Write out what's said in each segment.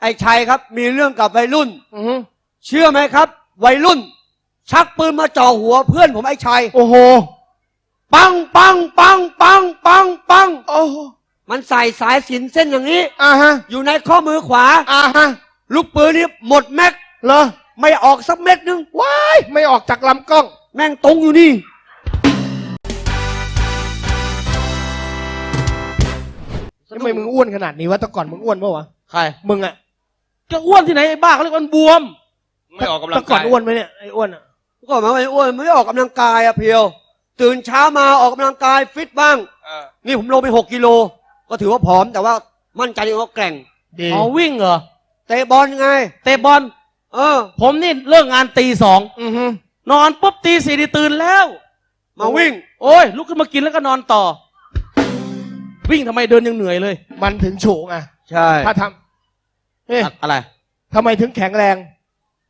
ไอ้ชัยครับ มีเรื่องกับวัยรุ่น อือหือเชื่อไหมครับ วัยรุ่น ชักปืนมาจ่อหัวเพื่อนผมไอ้ชัย โอ้โห ปังปังปังปังปังปัง โอ้โหมันใส่สายสินเส้นอย่างนี้ อ่าฮะ อยู่ในข้อมือขวา อ่าฮะ ลูกปืนนี่หมดแม็ก เหรอ ไม่ออกสักเม็ดนึง ว้าย ไม่ออกจากลำกล้อง แม่งตรงอยู่นี่ ทำไมมึงอ้วนขนาดนี้วะแต่ก่อนมึงอ้วนปะวะ ใคร มึงอะ จะอ้วนที่ไหนไอ้บ้าเขาเรียกว่าบวมไม่ออกกำลัแต่งก่อกานยอ้วนไหมเนี่ยไอ้อ้วนอะก็มาไม่อ้วนไม่ออกกำลังกายอะเพียว ตื่นเช้ามาออกกำลังกายฟิตบ้าง เออนี่ผมลงไปหกกิโล ก็ถือว่าผอมแต่ว่ามั่นใจว่าแกร่งดีอ๋อวิ่งเหรอเตะบอลไง เตะบอลเออ ผมนี่เลิกงานตีสองอือหือนอนปุ๊บตีสี่นี่ตื่นแล้วมาวิ่ง โอ้ยลุกขึ้นมากินแล้วก็นอนต่อ วิ่งทำไมเดินยังเหนื่อยเลย มันถึงโฉงอะใช่ ถ้าทำ เฮ้ยอะอะไร ทำไมถึงแข็งแรง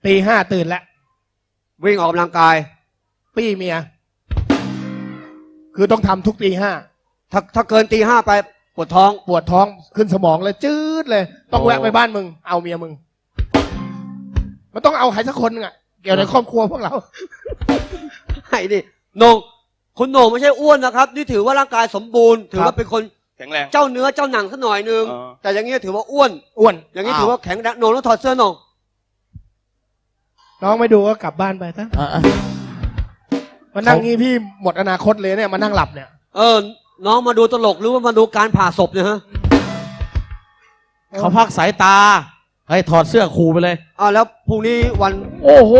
ตีห้าตื่นแล้ววิ่งออกกำลังกาย ปี้เมีย คือต้องทำทุกตีห้าถ้าถ้าเกินตีห้าไปปวดท้อง ปวดท้องขึ้นสมองเลยจืดเลย ต้องแวะไปบ้านมึง เอาเมียมึง มันต้องเอาใครสักคนหนึงอะเกี่ยวในครอบครัวพวกเรา ไอ้นี่โหนงคุณโหนงไม่ใช่อ้วนนะครับ นี่ถือว่าร่างกายสมบูรณ์ ถือครัว่าบเป็นคน แข็งแรง เจ้าเนื้อเจ้าหนังสักหน่อยนึง อ๋อ แต่อย่างเงี้ยถือว่าอ้วน อ้วนอย่างนี้อ้าวถือว่าแข็งแรงโหนงต้องถอดเสื้อโหนงน้องไม่ดูก็กลับบ้านไปซะอะอะมานั่งงี้พี่หมดอนาคตเลยเนี่ยมานั่งหลับเนี่ย เออ น้องมาดูตลกหรือว่ามาดูการผ่าศพเนี่ยฮะเขาพักสายตา ให้ถอดเสื้อครูไปเลย อ้าวแล้วพรุ่งนี้วันโอ้โห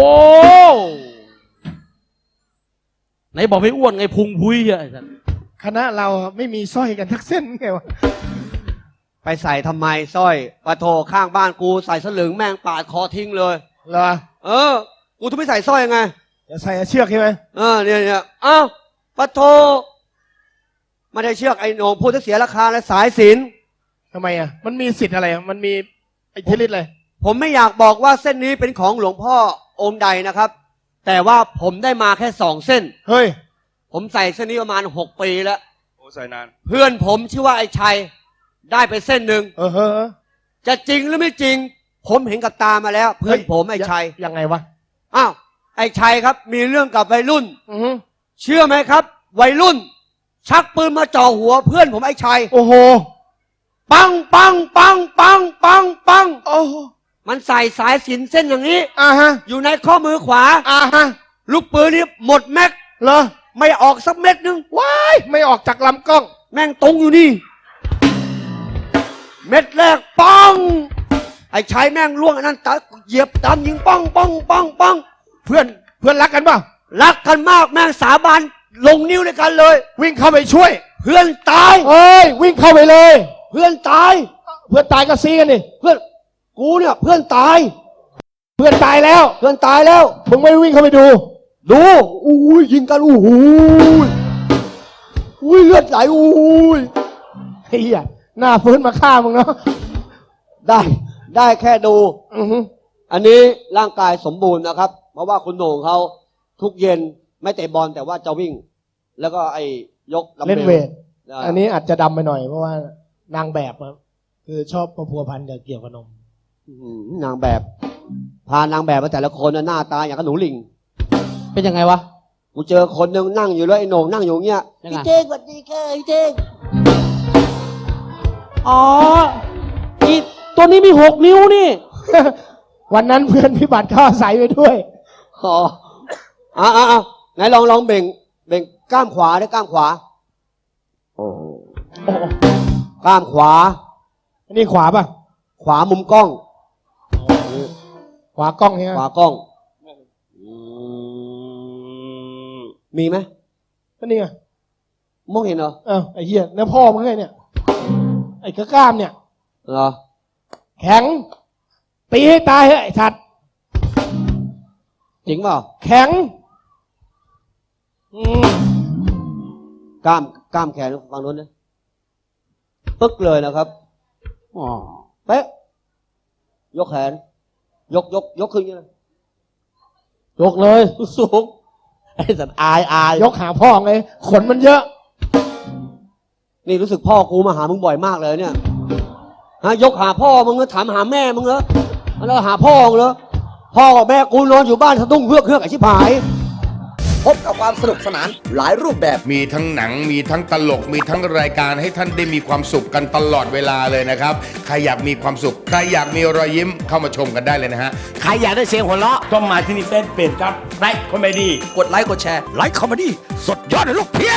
ไหนบอกไม่อ้วนไงพุงพุยอะไอ้สัส คณะเราไม่มีสร้อยกันทักเส้นไงวะไปใส่ทำไมสร้อยปะโทข้างบ้านกูใส่สลึงแม่งปาดคอทิ้งเลย เหรอเออ กูต้องไปใส่สร้อยยังไง จะใส่เชือกใช่ไหมเออเนี่ยเนี่ยอ้าวปะโทไม่ได้เชือกไอ้โหนงพูดจะเสียราคาและสายสินทำไมอะ มันมีสิทธิ์อะไรอะมันมีไอ้เทลิตเลยผมไม่อยากบอกว่าเส้นนี้เป็นของหลวงพ่อองค์ใดนะครับ แต่ว่าผมได้มาแค่สองเส้น เฮ้ย ผมใส่เส้นนี้ประมาณหกปีแล้ว โอ้ใส่นาน เพื่อนผมชื่อว่าไอ้ชัย ได้ไปเส้นหนึ่งเออเฮ้อจะจริงหรือไม่จริง ผมเห็นกับตามาแล้ว เพื่อนผมไอ้ชัยยังไงวะอ้าวไอ้ชัยครับ มีเรื่องกับวัยรุ่นอือหือเชื่อไหมครับ วัยรุ่น ชักปืนมาจ่อหัวเพื่อนผมไอ้ชัย โอ้โห ปังปังปังปังปังปังโอ้โหมันใส่สายสินเส้นอย่างนี้ อ่าฮะ อยู่ในข้อมือขวา อ่าฮะ ลูกปืนนี่หมดแม็ก เหรอ ไม่ออกสักเม็ดนึงว้ายไม่ออกจากลำกล้อง แม่งตรงอยู่นี่ เม็ดแรกปังไอ้ชัยแม่งล่วงอันนั้นตาเหยียบตามยิงปังปังปังปังเพื่อนเพื่อนรักกันเปล่ารักกันมากแม่งสาบานลงนิ้วด้วยกันเลย วิ่งเข้าไปช่วย เพื่อนตาย เอ้ยวิ่งเข้าไปเลย เพื่อนตาย เพื่อนตายก็ซีกันดิเพื่อนกูเนี่ยเพื่อนตาย เพื่อนตายแล้ว เพื่อนตายแล้ว มึงไม่วิ่งเข้าไปดู ดูอุ้ยยิงกันอู้หูยอุ้ยเลือดไหลอุ้ยเฮียหน้าฟื้นมาฆ่ามึงเนาะได้ได้แค่ดูอือหืออันนี้ร่างกายสมบูรณ์นะครับ เพราะว่าคุณโหน่งเขาทุกเย็นไม่เตะบอลแต่ว่าจะวิ่ง แล้วก็ไอ้ยกดัมบเล่นเวทาอันนี้อาจจะดำไปหน่อยเพราะว่านางแบบครับคือชอบประพัวพันกับเกี่ยวกับนม อื้อหือนางแบบ พานางแบบมาแต่ละคนน่ะหน้าตาอย่างกับหนูลิง เป็นยังไงวะ กูเจอคนหนึ่งนั่งอยู่แล้วไอ้โหน่งนั่งอยู่เงี้ยยังไง พี่เจ๊กสวัสดีค่ะพี่เจ๊กอ๋ออีตัวนี้มีหกนิ้วนี่ วันนั้นเพื่อนพี่บัตรเขาอาศัยไปด้วย อ๋ออะอะอะไหนลองลองเบ่งเบ่งกล้ามขวาได้กล้ามขวา โอ้กล้ามขวา อันนี้ขวาป่ะ ขวามุมกล้อง ขวากล้องใช่ไหมขวากล้องอื มมีไหมก็นี่ไงมองเห็นเหรอเอ้าไอ้เหี้ยแล้วพ่อมึงไงเนี่ย ไอ้กระกล้ามเนี่ย เหรอ แข็ง ตีให้ตายเฮ้ยไอ้สัตว์จริงเปล่า แข็งอืมกล้ามกล้ามแขนฝั่งนู้นนะปึ๊กเลยนะครับอ๋อเป๊ะยกแขน ยกยกยกขึ้นอย่างนี้เลยยกเลย สูง ไอ้สัตว์อายอายยกหาพ่อไงขนมันเยอะ นี่รู้สึกพ่อกูมาหามึงบ่อยมากเลยเนี่ยฮะยกหาพ่อมึงแล้วถามหาแม่มึงเหรอแล้วหาพ่อมึงเหรอพ่อกับแม่กูนอนอยู่บ้านสะดุ้งเฮือกเฮือกไอ้ชิบหาย พบกับความสนุกสนานหลายรูปแบบ มีทั้งหนังมีทั้งตลกมีทั้งรายการให้ท่านได้มีความสุขกันตลอดเวลาเลยนะครับ ใครอยากมีความสุข ใครอยากมีรอยยิ้มเข้ามาชมกันได้เลยนะฮะ ใครอยากได้เสียงหัวเราะต้องมาที่นี่เฟซเพจครับไลค์คอมเมดี้กดไลค์กดแชร์ ไลค์คอมเมดี้สดยอดเลยลูกเพีย